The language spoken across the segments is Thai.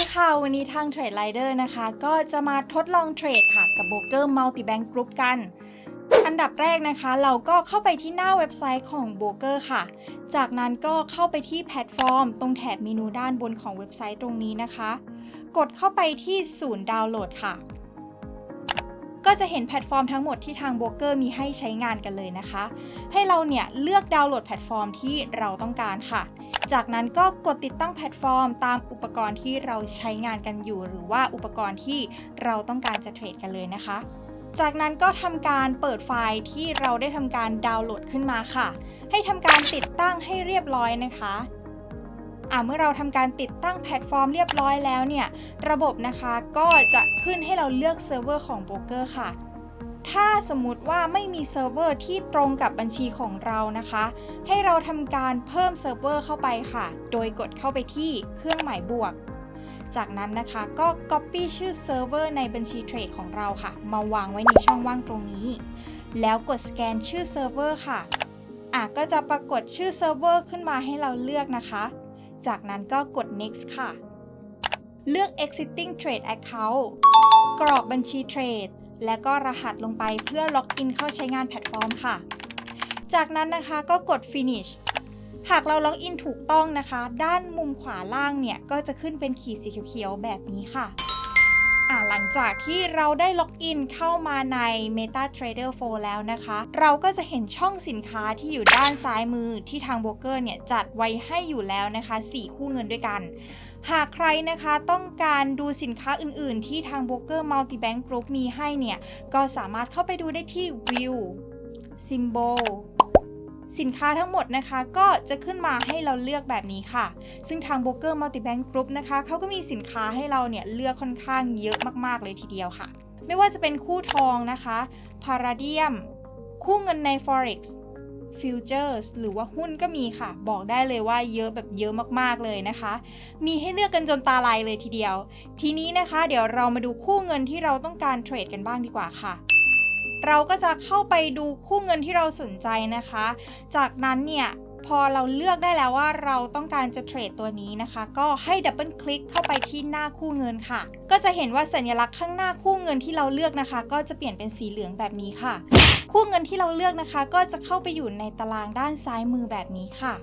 ดีค่ะ วันนี้ทาง Trade Rider นะคะ ก็จะมาทดลองเทรดค่ะ กับ b r o k e r Multi Bank Group กัน อันดับแรกนะคะ เราก็เข้าไปที่หน้าเว็บไซต์ของ b r o k e r ค่ะ จากนั้นก็เข้าไปที่แพลตฟอร์ม ตรงแถบเมนูด้านบนของเว็บไซต์ตรงนี้นะคะ กดเข้าไปที่ศูนย์ดาวน์โหลดค่ะ ก็จะเห็นแพลตฟอร์มทั้งหมดที่ทางโบรกเกอร์มีให้ใช้งานกันเลยนะคะ ให้เราเนี่ยเลือกดาวน์โหลดแพลตฟอร์มที่เราต้องการค่ะ จากนั้นก็กดติดตั้งแพลตฟอร์ม ตามอุปกรณ์ที่เราใช้งานกันอยู่ หรือว่าอุปกรณ์ที่เราต้องการจะเทรดกันเลยนะคะ จากนั้นก็ทำการเปิดไฟล์ที่เราได้ทำการดาวน์โหลดขึ้นมาค่ะ ให้ทำการติดตั้งให้เรียบร้อยนะคะอ่าเมื่อเราทำการติดตั้งแพลตฟอร์มเรียบร้อยแล้วเนี่ย ระบบนะคะก็จะขึ้นให้เราเลือกเซิร์ฟเวอร์ของโบรกเกอร์ค่ะ ถ้าสมมติว่าไม่มีเซิร์ฟเวอร์ที่ตรงกับบัญชีของเรานะคะ ให้เราทำการเพิ่มเซิร์ฟเวอร์เข้าไปค่ะ โดยกดเข้าไปที่เครื่องหมายบวก จากนั้นนะคะก็ Copy ชื่อเซิร์ฟเวอร์ในบัญชีเทรดของเราค่ะ มาวางไว้ในช่องว่างตรงนี้ แล้วกดสแกนชื่อเซิร์ฟเวอร์ค่ะอะก็จะปรากฏชื่อเซิร์ฟเวอร์ขึ้นมาให้เราเลือกนะคะ จากนั้นก็กด next ค่ะ เลือก existing trade account กรอกบัญชีเทรด และก็รหัสลงไปเพื่อล็อกอินเข้าใช้งานแพลตฟอร์มค่ะ จากนั้นนะคะก็กด finish หากเราล็อกอินถูกต้องนะคะ ด้านมุมขวาล่างเนี่ย ก็จะขึ้นเป็นขีดสีเขียวๆแบบนี้ค่ะ อ่าหลังจากที่เราได้ล็อกอินเข้ามาใน MetaTrader 4 แล้วนะคะ เราก็จะเห็นช่องสินค้าที่อยู่ด้านซ้ายมือที่ทางโบรกเกอร์เนี่ยจัดไว้ให้อยู่แล้วนะคะ 4 คู่เงินด้วยกันหากใครนะคะต้องการดูสินค้าอื่น ๆ ที่ทางโบรกเกอร์ Multibank Group มีให้เนี่ย ก็สามารถเข้าไปดูได้ที่ View Symbol สินค้าทั้งหมดนะคะ ก็จะขึ้นมาให้เราเลือกแบบนี้ค่ะ ซึ่งทาง b r o k e r Multibank Group นะคะเขาก็มีสินค้าให้เราเนี่ยเลือกค่อนข้างเยอะมากๆเลยทีเดียวค่ะ ไม่ว่าจะเป็นคู่ทองนะคะ Palladium คู่เงินใน Forex Futures หรือว่าหุ้นก็มีค่ะ บอกได้เลยว่าเยอะแบบเยอะมากๆเลยนะคะ มีให้เลือกกันจนตาลายเลยทีเดียว ทีนี้นะคะ เดี๋ยวเรามาดูคู่เงินที่เราต้องการเทรดกันบ้างดีกว่าค่ะ เราก็จะเข้าไปดูคู่เงินที่เราสนใจนะคะ จากนั้นเนี่ยพอเราเลือกได้แล้วว่าเราต้องการจะเทรดตัวนี้นะคะ ก็ให้ดับเบิลคลิกเข้าไปที่หน้าคู่เงินค่ะ ก็จะเห็นว่าสัญลักษณ์ข้างหน้าคู่เงินที่เราเลือกนะคะ ก็จะเปลี่ยนเป็นสีเหลืองแบบนี้ค่ะ คู่เงินที่เราเลือกนะคะ ก็จะเข้าไปอยู่ในตารางด้านซ้ายมือแบบนี้ค่ะ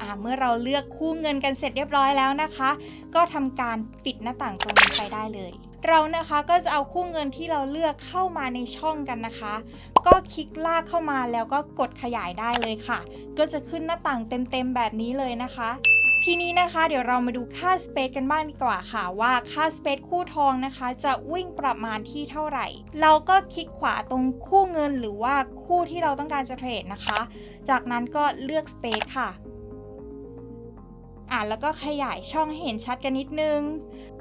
อ่าเมื่อเราเลือกคู่เงินกันเสร็จเรียบร้อยแล้วนะคะ ก็ทำการปิดหน้าต่างตรงนี้ไปได้เลย เรานะคะก็จะเอาคู่เงินที่เราเลือกเข้ามาในช่องกันนะคะ ก็คลิกลากเข้ามาแล้วก็กดขยายได้เลยค่ะ ก็จะขึ้นหน้าต่างเต็มๆแบบนี้เลยนะคะทีนี้นะคะเดี๋ยวเรามาดูค่าสเปซกันบ้างดีกว่าค่ะ ว่าค่าสเปซคู่ทองนะคะ จะวิ่งประมาณที่เท่าไหร่ เราก็คลิกขวาตรงคู่เงินหรือว่าคู่ที่เราต้องการจะเทรดนะคะ จากนั้นก็เลือกสเปซค่ะ อ่านแล้วก็ขยายช่องเห็นชัดกันนิดนึง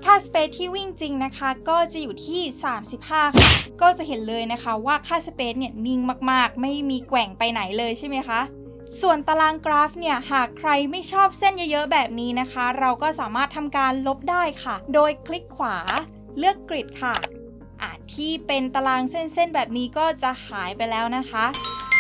ค่าสเปซที่วิ่งจริงนะคะ ก็จะอยู่ที่ 35 ค่ะ ก็จะเห็นเลยนะคะว่าค่าสเปซเนี่ยนิ่งมากๆ ไม่มีแกว่งไปไหนเลยใช่ไหมคะส่วนตารางกราฟเนี่ย หากใครไม่ชอบเส้นเยอะๆ แบบนี้นะคะ เราก็สามารถทำการลบได้ค่ะ โดยคลิกขวาเลือกกริดค่ะอะ ที่เป็นตารางเส้นๆ แบบนี้ก็จะหายไปแล้วนะคะ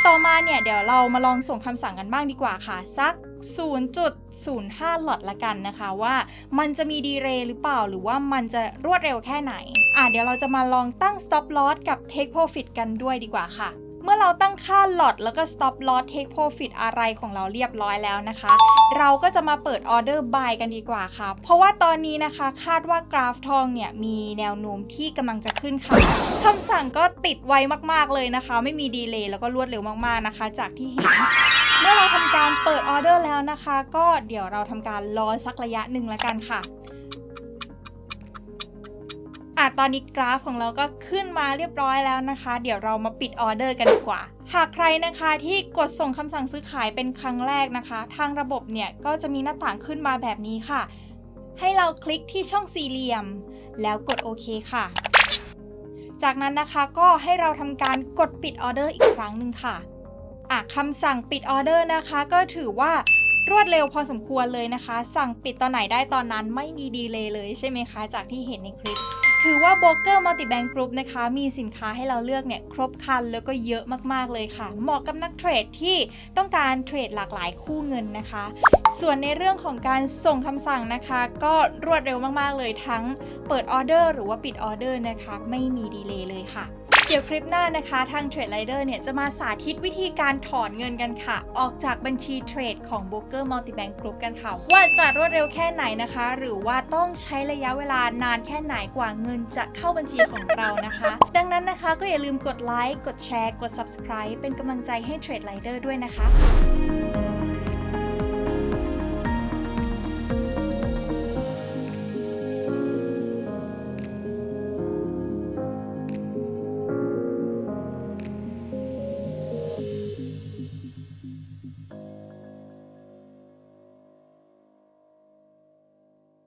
ต่อมาเนี่ย เดี๋ยวเรามาลองส่งคำสั่งกันบ้างดีกว่าค่ะ สัก 0.05 หลอดละกันนะคะว่ามันจะมีดีเรย์หรือเปล่าหรือว่ามันจะรวดเร็วแค่ไหน อะเดี๋ยวเราจะมาลองตั้ง stop loss กับ take profit กันด้วยดีกว่าค่ะ เมื่อเราตั้งค่าหลอดแล้วก็ stop loss take profit อะไรของเราเรียบร้อยแล้วนะคะ เราก็จะมาเปิดออเดอร์ buy กันดีกว่าค่ะ เพราะว่าตอนนี้นะคะคาดว่ากราฟทองเนี่ยมีแนวโน้มที่กำลังจะขึ้นค่ะคำสั่งก็ติดไวมากๆเลยนะคะ ไม่มีดีเลย์แล้วก็รวดเร็วมากๆนะคะ จากที่เห็น เมื่อเราทำการเปิดออเดอร์แล้วนะคะ ก็เดี๋ยวเราทำการรอสักระยะหนึ่งแล้วกันค่ะอะตอนนี้กราฟของเราก็ขึ้นมาเรียบร้อยแล้วนะคะ เดี๋ยวเรามาปิดออเดอร์กันดีกว่า หากใครนะคะที่กดส่งคำสั่งซื้อขายเป็นครั้งแรกนะคะ ทางระบบเนี่ยก็จะมีหน้าต่างขึ้นมาแบบนี้ค่ะ ให้เราคลิกที่ช่องสี่เหลี่ยม แล้วกดโอเคค่ะ จากนั้นนะคะก็ให้เราทำการกดปิดออเดอร์อีกครั้งหนึ่งค่ะ อะคำสั่งปิดออเดอร์นะคะ ก็ถือว่ารวดเร็วพอสมควรเลยนะคะ สั่งปิดตอนไหนได้ตอนนั้นไม่มีดีเลย์เลยใช่ไหมคะ จากที่เห็นในคลิป ถือว่า b r o k e r Multibank Group นะคะ มีสินค้าให้เราเลือกเนี่ยครบครันแล้วก็เยอะมากๆเลยค่ะ เหมาะกับนักเทรดที่ต้องการเทรดหลากหลายคู่เงินนะคะ ส่วนในเรื่องของการส่งคำสั่งนะคะ ก็รวดเร็วมากๆเลยทั้งเปิดออเดอร์หรือว่าปิดออเดอร์นะคะ ไม่มีดีเลย์เลยค่ะ เดี๋ยวคลิปหน้านะคะ ทาง Trade Rider เนี่ยจะมาสาธิตวิธีการถอนเงินกันค่ะ ออกจากบัญชีเทรดของ b r o k e r Multibank Group กันค่ะ ว่าจะรวดเร็วแค่ไหนนะคะ หรือว่าต้องใช้ระยะเวลานานแค่ไหนกว่าเงินจะเข้าบัญชีของเรานะคะ ดังนั้นนะคะก็อย่าลืมกดไลค์กดแชร์กด subscribe เป็นกำลังใจให้ Trade Rider ด้วยนะคะ